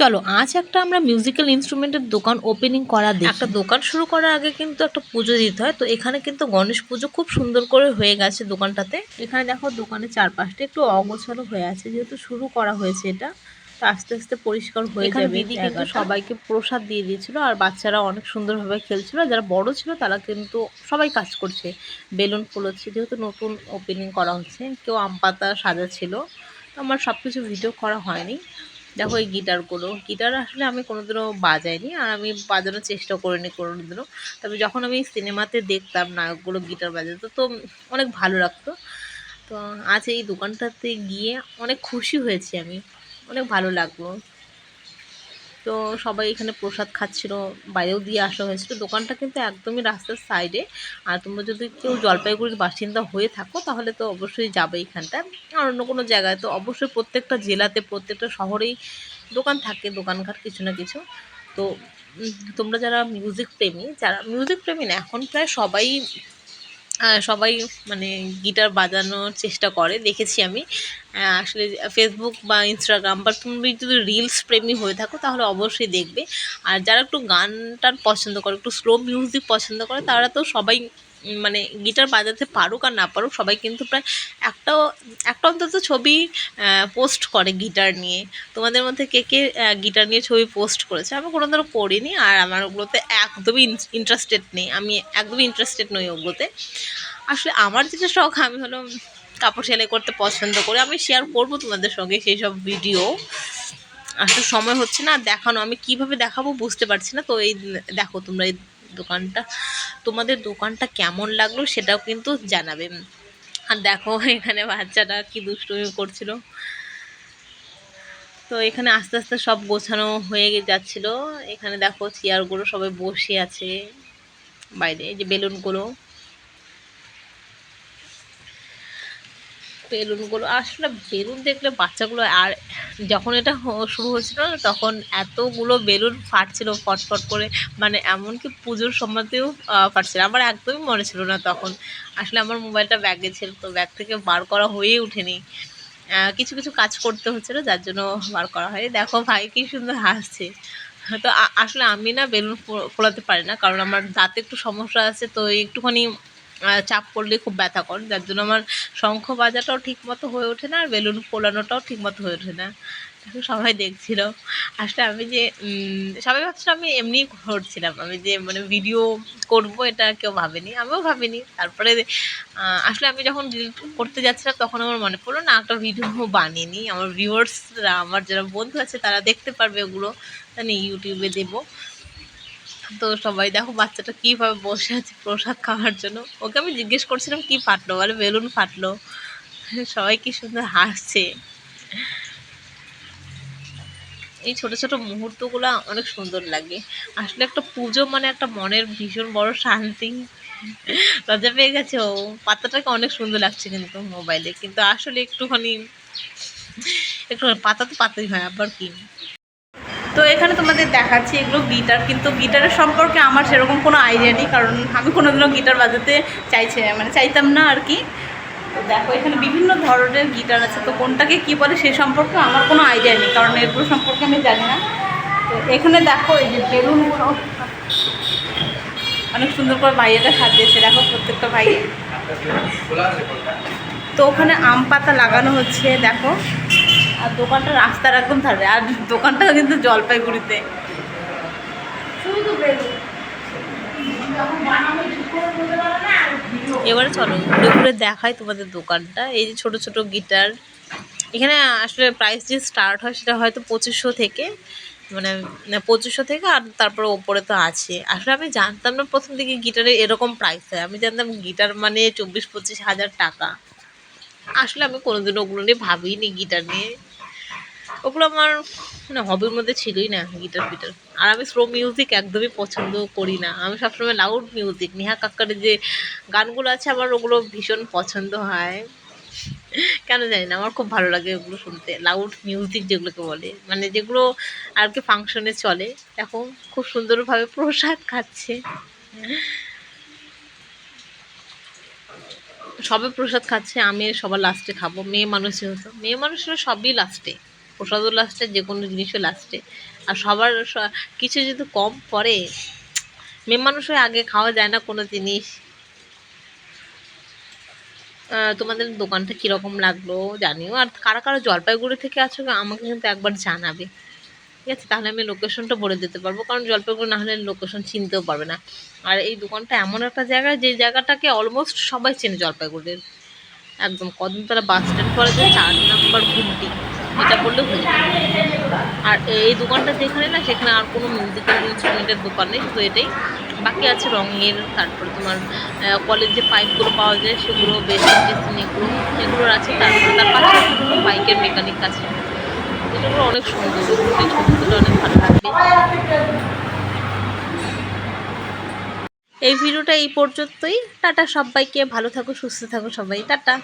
চলো আজ একটা আমরা মিউজিক্যাল ইনস্ট্রুমেন্টের দোকান ওপেনিং করা দেখি। একটা দোকান শুরু করার আগে কিন্তু একটা পুজো দিতে হয়। তো এখানে কিন্তু গণেশ পুজো খুব সুন্দর করে হয়ে গেছে দোকানটাতে। এখানে দেখো দোকানের চারপাশটা একটু অগোছালো হয়ে আছে যেহেতু শুরু করা হয়েছে এটা তো আস্তে আস্তে পরিষ্কার হয়ে যাবে দিদি কিন্তু সবাইকে প্রসাদ দিয়ে দিয়েছিল আর বাচ্চারা অনেক সুন্দরভাবে খেলছিল। যারা বড় ছিল তারা কিন্তু সবাই কাজ করছে বেলুন ফুলোচ্ছে যেহেতু নতুন ওপেনিং করা হচ্ছে কেউ আম পাতা সাজাচ্ছিল। তো আমার সব কিছু ভিডিও করা হয়নি। দেখো এই গিটারগুলো। গিটার আসলে আমি কোনোদিনও বাজাইনি আর আমি বাজানোর চেষ্টা করিনি কোনোদিনও। তবে যখন আমি সিনেমাতে দেখতাম নায়কগুলো গিটার বাজাতো, তো অনেক ভালো লাগতো। তো আজ এই দোকানটাতে গিয়ে অনেক খুশি হয়েছি আমি। অনেক ভালো লাগল। তো সবাই এখানে প্রসাদ খাচ্ছিল, বাইরেও দিয়ে আসা হয়েছিল। দোকানটা কিন্তু একদমই রাস্তার সাইডে আর তোমরা যদি কেউ জলপাইগুড়ির বাসিন্দা হয়ে থাকো, তাহলে তো অবশ্যই যাবে এইখানটায় আর অন্য কোনো জায়গায় তো অবশ্যই প্রত্যেকটা জেলাতে, প্রত্যেকটা শহরেই দোকান থাকে, দোকানঘাট কিছু না কিছু। তো তোমরা যারা মিউজিক প্রেমী, যারা মিউজিক প্রেমী না, এখন প্রায় সবাই সবাই মানে গিটার বাজানোর চেষ্টা করে, দেখেছি আমি। আসলে ফেসবুক বা ইনস্টাগ্রাম বা তুমি যদি রিলস প্রেমী হয়ে থাকো, তাহলে অবশ্যই দেখবে। আর যারা একটু গানটার পছন্দ করে, একটু স্লো মিউজিক পছন্দ করে, তারা তো সবাই মানে গিটার বাজাতে পারুক আর না পারুক, সবাই কিন্তু প্রায় একটা একটা অন্তত ছবি পোস্ট করে গিটার নিয়ে। তোমাদের মধ্যে কে কে গিটার নিয়ে ছবি পোস্ট করেছে? আমি কোনো কোনোদিনও করিনি আর আমার ওগুলোতে একদমই ইন্টারেস্টেড নেই। আমি একদমই ইন্টারেস্টেড নই ওগুলোতে। আসলে আমার যেটা শখ, আমি হলো কাপড় সেলাই করতে পছন্দ করি। আমি শেয়ার করব তোমাদের সঙ্গে সেই সব ভিডিও আসলে সময় হচ্ছে না, দেখানো। আমি কীভাবে দেখাবো বুঝতে পারছি না। তো এই, দেখো তোমরা এই দোকানটা, তোমাদের দোকানটা কেমন লাগল সেটাও কিন্তু জানাবে। আর দেখো, এখানে বাচ্চাটা কি দুষ্টুমি করছিল। তো এখানে আস্তে আস্তে সব গোছানো হয়ে যাচ্ছিল। এখানে দেখো চেয়ারগুলো সবাই বসে আছে। বাইরে এই যে বেলুনগুলো। বেলুনগুলো আসলে বেলুন দেখলে বাচ্চাগুলো আর যখন এটা শুরু হচ্ছিল না তখন এতগুলো বেলুন ফাটছিল ফটফট করে মানে এমনকি পুজোর সময়তেও ফাটছিল। আমার একদমই মনে ছিল না তখন। আসলে আমার মোবাইলটা ব্যাগে ছিল তো ব্যাগ থেকে বার করা হয়ে আহ, কিছু কিছু কাজ করতে হচ্ছিল যার জন্য বার করা হয় দেখো ভাই কি সুন্দর হাসছে। তো আসলে আমি না বেলুন ফোলাতে পারি না কারণ আমার দাঁতে একটু সমস্যা আছে তো একটুখানি চাপ পড়লে খুব ব্যথা করে। যার জন্য আমার শঙ্খ বাজাটাও ঠিক মতো হয়ে ওঠে না, আর বেলুন ফোলানোটাও ঠিক মতো হয়ে ওঠে না। সবাই দেখছিল। আসলে আমি যে সবাই ভাবছিল আমি এমনি করছিলাম। আমি যে মানে ভিডিও করব এটা কেউ ভাবেনি, আমিও ভাবিনি। তারপরে আসলে আমি যখন করতে যাচ্ছিলাম তখন আমার মনে পড়ল, না, একটা ভিডিও বানিয়ে নিই আমার ভিউয়ার্সরা আমার যারা বন্ধু আছে তারা দেখতে পারবে ওগুলো। জানি ইউটিউবে দেবো। তো সবাই দেখো বাচ্চাটা কীভাবে বসে আছে প্রসাদ খাওয়ার জন্য। ওকে আমি জিজ্ঞেস করছিলাম, কি ফাটলো? বলে, বেলুন ফাটলো। সবাই কি সুন্দর হাসছে। এই ছোট ছোট মুহূর্তগুলো অনেক সুন্দর লাগে। আসলে একটা পুজো মানে একটা মনের ভীষণ বড় শান্তি। লজ্জা পেয়ে গেছে ও। পাতাটাকে অনেক সুন্দর লাগছে কিন্তু মোবাইলে। কিন্তু আসলে একটুখানি একটু পাতা তো পাতাই হয়, আবার কি? তো এখানে তোমাদের দেখাচ্ছি এগুলো গিটার, কিন্তু গিটারের সম্পর্কে আমার সেরকম কোনো আইডিয়া নেই, কারণ আমি কোনোদিনও গিটার বাজাতে চাইছে মানে চাইতাম না আর কি। তো দেখো, এখানে বিভিন্ন ধরনের গিটার আছে, তো কোনটাকে কি বলে সে সম্পর্কে আমার কোনো আইডিয়া নেই, কারণ এগুলো সম্পর্কে আমি জানি না। তো এখানে দেখো, এই যে বেলুনগুলো অনেক সুন্দর করে ভাইয়াটা সাজিয়েছে, দেখো প্রত্যেকটা ভাই তো ওখানে আম পাতা লাগানো হচ্ছে, দেখো। আর দোকানটা রাস্তার একদম ধারে আর দোকানটা কিন্তু জলপাইগুড়িতে। এবারে চলো, ঘুরে ঘুরে দেখাই তোমাদের দোকানটা। এই যে ছোট ছোট গিটার। এখানে আসলে প্রাইস যে স্টার্ট হয় সেটা হয়তো পঁচিশশো থেকে মানে পঁচিশশো থেকে আর তারপরে ওপরে তো আছে। আসলে আমি জানতাম না প্রথম দিকে গিটারে এরকম প্রাইস হয়। আমি জানতাম গিটার মানে চব্বিশ পঁচিশ হাজার টাকা। আসলে আমি কোনোদিনও ওগুলো নিয়ে ভাবিনি গিটার নিয়ে। ওগুলো আমার মানে হবির মধ্যে ছিলই না গিটার ফিটার। আর আমি স্লো মিউজিক একদমই পছন্দ করি না। আমি সবসময় লাউড মিউজিক নেহা কাক্কারের যে গানগুলো আছে আমার ওগুলো ভীষণ পছন্দ হয়। কেন জানি না, আমার খুব ভালো লাগে ওগুলো শুনতে। লাউড মিউজিক যেগুলোকে বলে। মানে যেগুলো আর কি ফাংশনে চলে। এখন খুব সুন্দরভাবে প্রসাদ খাচ্ছে। সবে প্রসাদ খাচ্ছে, আমি সবার লাস্টে খাব। মেয়ে মানুষ যেহেতু, মেয়ে মানুষেরা সবই লাস্টে প্রসাদও লাস্টে যে কোনো জিনিসও লাস্টে আর সবার কিছু যদি কম পড়ে মেয়ে মানুষের আগে খাওয়া যায় না কোনো জিনিস। তোমাদের দোকানটা কীরকম লাগল জানিও। আর কারা কারা জলপাইগুড়ি থেকে আছো আমাকে কিন্তু একবার জানাবে। ঠিক আছে? তাহলে আমি লোকেশনটা বলে দিতে পারব। কারণ জলপাইগুড়ি না হলে লোকেশন চিনতেও পারবে না। আর এই দোকানটা এমন একটা জায়গা, যে জায়গাটাকে অলমোস্ট সবাই চেনে জলপাইগুড়ির। একদম কদমতলা বাস স্ট্যান্ড পরে যে চার নাম্বার ঘুমটি। এটা বললে হয়ে আর এই দোকানটা যেখানে না, সেখানে আর কোনো মিউজিক্যাল ইনস্ট্রুমেন্টের দোকান নেই, শুধু এটাই। বাকি আছে রঙের, তারপরে তোমার কলের যে পাইপগুলো পাওয়া যায়, সেগুলো বেসিক টেসিন এগুলো এগুলোর আছে তারপরে তার পাশে কোনো বাইকের মেকানিক আছে। এগুলো অনেক সুন্দর ছবিগুলো অনেক ভালো লাগবে এই ভিডিওটা এই পর্যন্তই। টাটা সবাইকে, ভালো থাকো, সুস্থ থাকো সবাই। টাটা।